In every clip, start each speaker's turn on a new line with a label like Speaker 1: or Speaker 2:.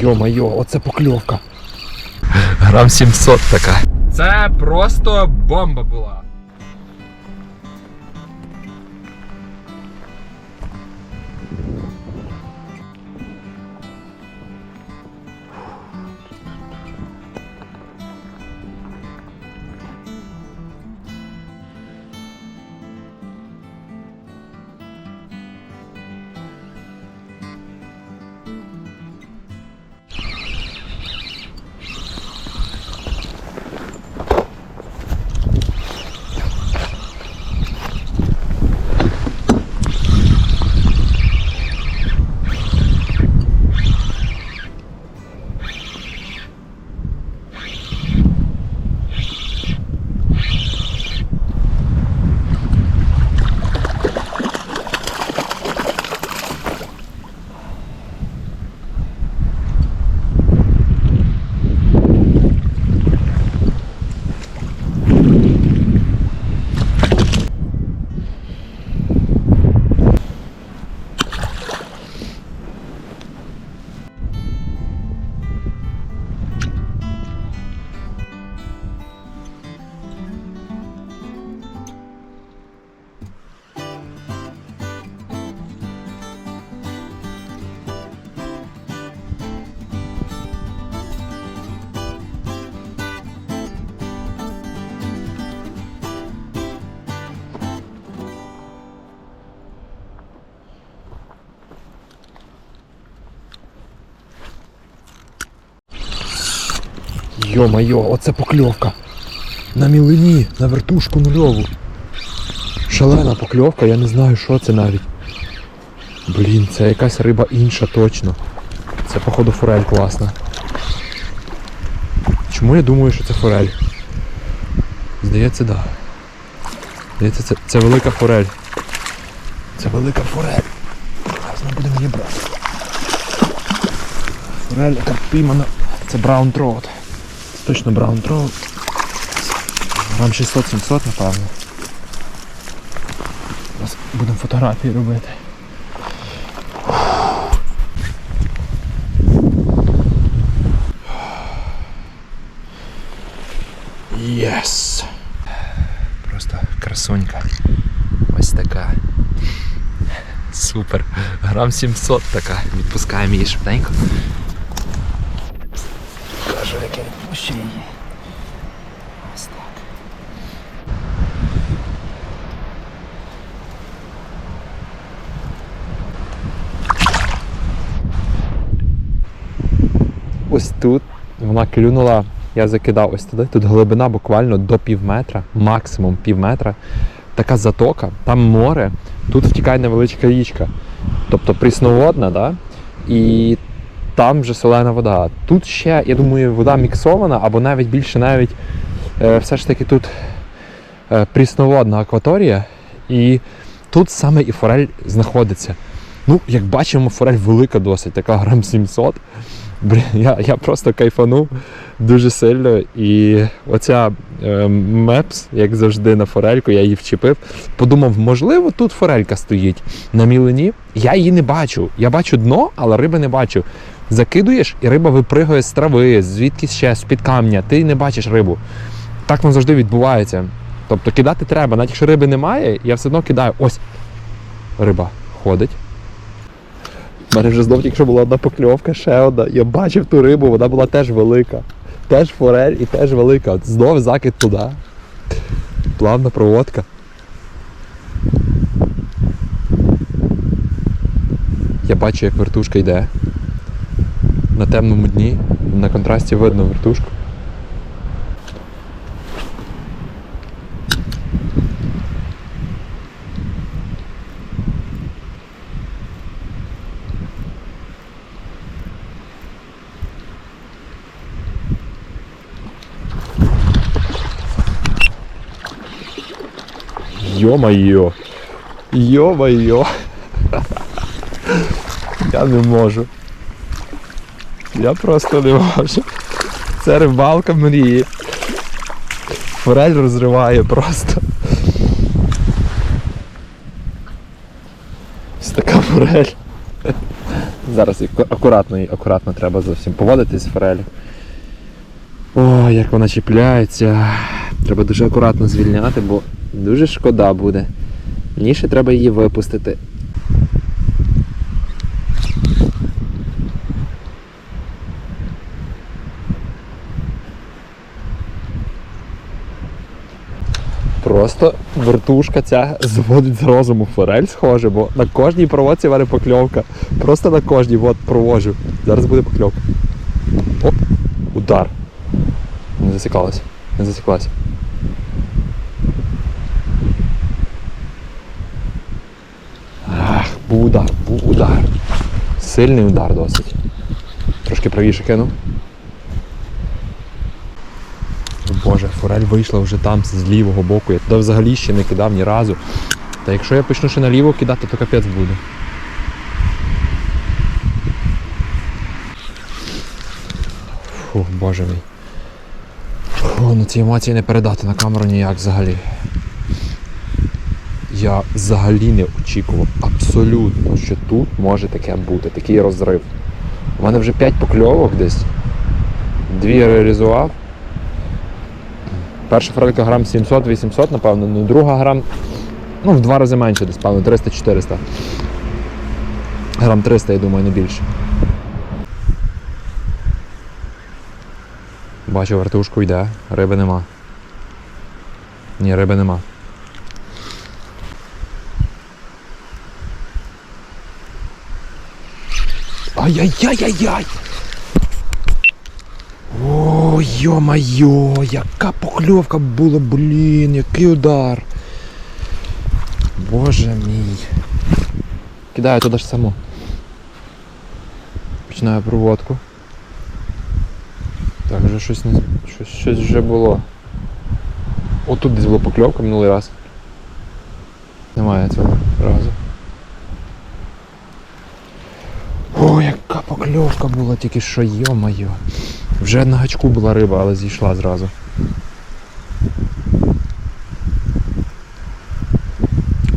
Speaker 1: Йо-майо, оце покльовка.
Speaker 2: Грам 700 така.
Speaker 1: Це просто бомба була.
Speaker 2: Йо-майо, оце покльовка. На мілині, на вертушку нульову. Шалена покльовка, я не знаю, що це навіть. Блін, це якась риба інша точно. Це, походу, форель класна. Чому я думаю, що це форель? Здається, так. Да. Здається, це, це велика форель. Це велика форель. Зараз ми будемо її брати. Форель, яка піймана. Це браун троут. Це точно браун троут. Грам 600-700, напевно. Зараз будемо фотографії робити. Єс! Просто красунька. Ось така. Супер. Грам 700 така. Відпускаємо її швиденько. Тут вона клюнула, я закидав ось туди. Тут глибина буквально до пів метра, максимум пів метра. Така затока, там море, тут втікає невеличка річка. Тобто прісноводна, да? і там вже солена вода. Тут ще, я думаю, вода міксована, або навіть більше навіть е, все ж таки тут е, прісноводна акваторія, і тут саме і форель знаходиться. Ну, як бачимо, форель велика досить, така грам 700. Блін, я, я просто кайфанув дуже сильно. І оця е, мепс, як завжди, на форельку, я її вчепив. Подумав, можливо, тут форелька стоїть на мілині. Я її не бачу. Я бачу дно, але риби не бачу. Закидуєш, і риба випригує з трави, звідки ще, з-під камня. Ти не бачиш рибу. Так воно завжди відбувається. Тобто кидати треба, навіть якщо риби немає, я все одно кидаю. Ось риба ходить. У мене вже знов тільки що була одна покльовка, ще одна. Я бачив ту рибу, вона була теж велика. Теж форель і теж велика. Знов закид туди. Плавна проводка. Я бачу, як вертушка йде. На темному дні, на контрасті видно вертушку. Йо-майо. Йо-майо. Я не можу. Я просто не можу. Це рибалка мрії. Форель розриває просто. Ось така форель. Зараз акуратно, акуратно треба зовсім поводитись з форелі. О, як вона чіпляється. Треба дуже акуратно звільняти, бо дуже шкода буде. Ніше треба її випустити. Просто вертушка ця зводить з розуму форель схоже, бо на кожній проводці варить покльовка. Просто на кожній от проводжу. Зараз буде покльовка. Оп, удар. Не засікалась. Не засіклась. Ах, був удар, був удар. Сильний удар досить. Трошки правіше кинув. Боже, форель вийшла вже там з лівого боку. Я туди взагалі ще не кидав ні разу. Та якщо я почну ще наліво кидати, то капець буде. Фух, боже мій. Фу, ну ці емоції не передати на камеру ніяк взагалі. Я взагалі не очікував абсолютно, що тут може таке бути, такий розрив. У мене вже 5 покльовок десь. Дві я реалізував. Перша форелька грам 700-800, напевно, ну друга грам, ну, в два рази менше десь, певно, 300-400. Грам 300, я думаю, не більше. Бачу, вертушку йде, риби нема. Ні, риби нема. Ай-яй-яй-яй-яй! О, йо-майо, яка покльовка була, блін, який удар. Боже мій. Кидаю туди ж само. Починаю проводку. Так, вже щось не. Щось, щось вже було. Отут десь була покльовка минулий раз. Немає цього разу. О, яка покльовка була тільки що, йо-моє. Вже на гачку була риба, але зійшла зразу.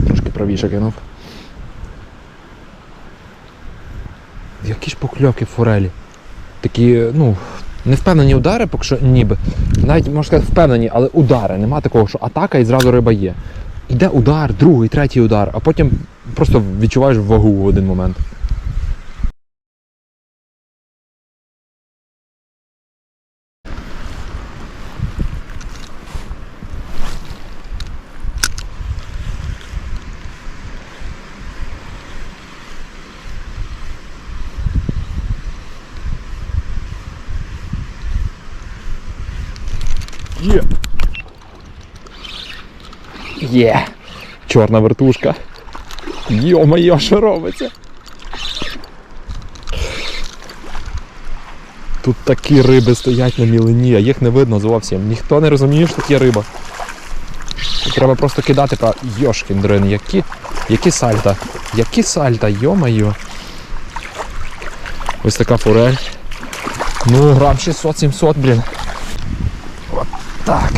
Speaker 2: Трошки правіше кинув. Які ж покльовки форелі? Такі, ну, не впевнені удари, поки що ніби. Навіть можна сказати, впевнені, але удари. Нема такого, що атака і зразу риба є. Іде удар, другий, третій удар, а потім просто відчуваєш вагу в один момент. Є. Є. Чорна вертушка. Йо-моє, що робиться? Тут такі риби стоять на мілині, а їх не видно зовсім. Ніхто не розуміє, що є риба. Тут Треба просто кидати про Йошкін дрин, які, які сальта. Які сальта, йо-моє. Ось така форель. Ну, грам 600-700, блін. От так.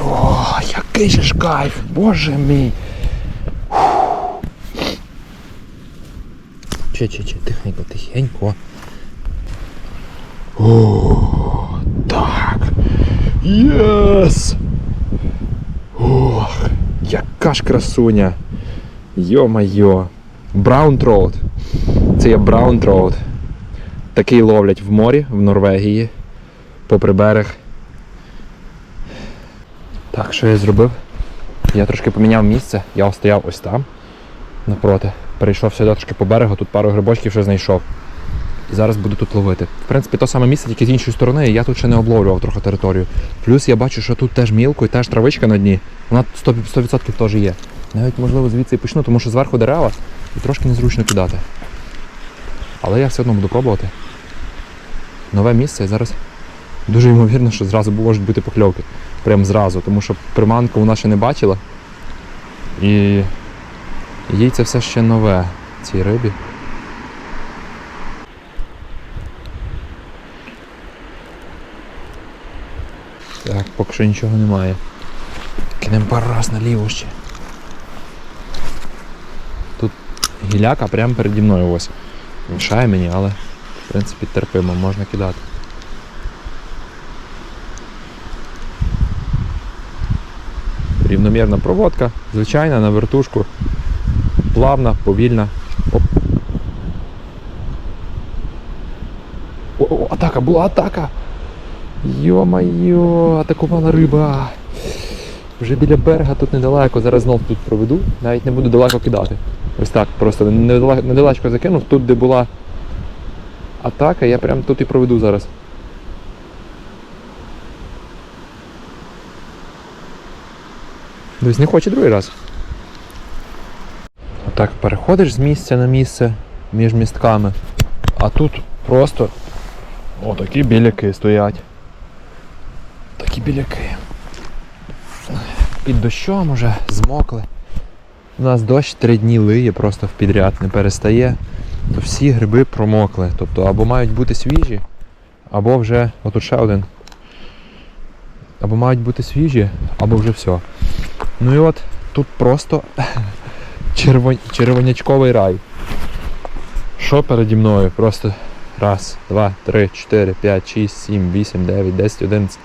Speaker 2: О, який же ж кайф, боже мій. Че, че, че, тихенько, тихенько. О, так. Єс! Ох, яка ж красуня. Йо-майо. Браун троут. Це є браун троут. Такий ловлять в морі в Норвегії. Попри берег. Так, що я зробив? Я трошки поміняв місце, я стояв ось там напроти. Перейшов сюди трошки по берегу, тут пару грибочків ще знайшов. І зараз буду тут ловити. В принципі, то саме місце, тільки з іншої сторони, і я тут ще не обловлював трохи територію. Плюс я бачу, що тут теж мілко і теж травичка на дні. Вона 100%, 100% теж є. Навіть можливо звідси і почну, тому що зверху дерева і трошки незручно кидати. Але я все одно буду пробувати. Нове місце і зараз дуже ймовірно, що зразу можуть бути покльовки. Прям зразу, тому що приманку вона ще не бачила. І їй це все ще нове цій рибі. Так, поки що нічого немає. Кинемо пару раз наліво ще. Тут Гіляка прямо переді мною ось. Мішає мені, але в принципі терпимо, можна кидати. Рівномірна проводка, звичайна на вертушку. Плавна, повільна. Оп. О, о, атака, була атака! Йо-майо, атакувала риба. Вже біля берега тут недалеко. Зараз знов тут проведу. Навіть не буду далеко кидати. Ось так, просто недалечко закинув. Тут, де була атака, я прям тут і проведу зараз. Дивись, не хоче другий раз. Отак переходиш з місця на місце між містками, а тут просто отакі біляки стоять. Такі біляки. Під дощом уже змокли. У нас дощ три дні лиє, просто в підряд не перестає. То всі гриби промокли. Тобто або мають бути свіжі, або вже. Отут ще один. Або мають бути свіжі, або вже все. Ну і от тут просто червон... червонячковий рай. Що переді мною? Просто раз, два, три, чотири, п'ять, шість, сім, вісім, дев'ять, десять, одинадцять.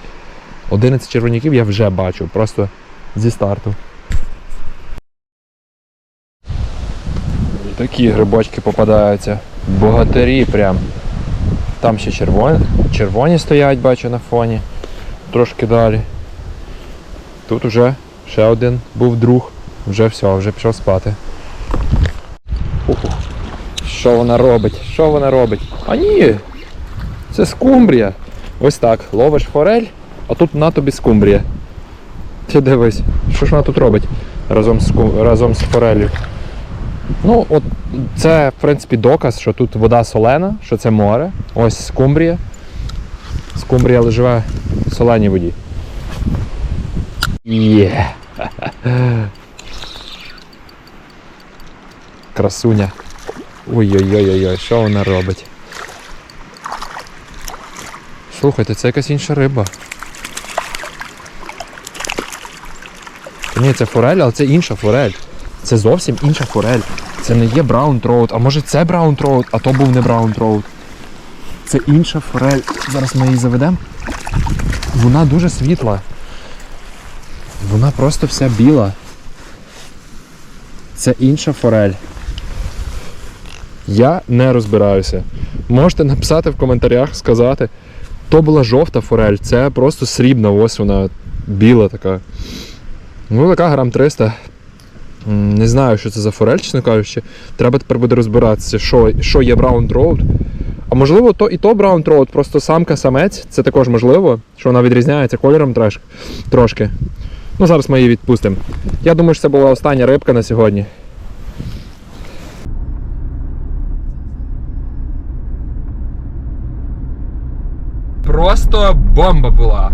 Speaker 2: 11 червоняків я вже бачу, просто зі старту. Такі грибочки попадаються. Богатирі прям. Там ще червоні, червоні стоять, бачу на фоні. Трошки далі. Тут вже ще один був друг. Вже все, вже пішов спати. Що вона робить? Що вона робить? А ні! Це скумбрія. Ось так. Ловиш форель, а тут на тобі скумбрія. Ти дивись, що ж вона тут робить разом з, разом з форелью. Ну, от це, в принципі, доказ, що тут вода солена, що це море. Ось скумбрія. Скумбрія живе в соленій воді. Є. Красуня. Ой-ой-ой-ой, що вона робить? Слухайте, це якась інша риба. Ні, це форель, але це інша форель. Це зовсім інша форель. Це не є браун троут, а може це браун троут, а то був не браун троут. Це інша форель. Зараз ми її заведемо. Вона дуже світла. Вона просто вся біла. Це інша форель. Я не розбираюся. Можете написати в коментарях, сказати. То була жовта форель, це просто срібна, ось вона біла така. Ну, така грам 300. Не знаю, що це за форель, чесно кажучи. Треба тепер буде розбиратися, що, що є браун троут. А можливо, то і то браун троут, просто самка-самець, це також можливо, що вона відрізняється кольором трошки. Ну, зараз ми її відпустимо. Я думаю, що це була остання рибка на сьогодні.
Speaker 1: Просто бомба була.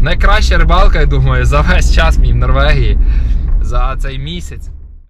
Speaker 1: Найкраща рибалка, я думаю, за весь час мій в Норвегії за цей місяць.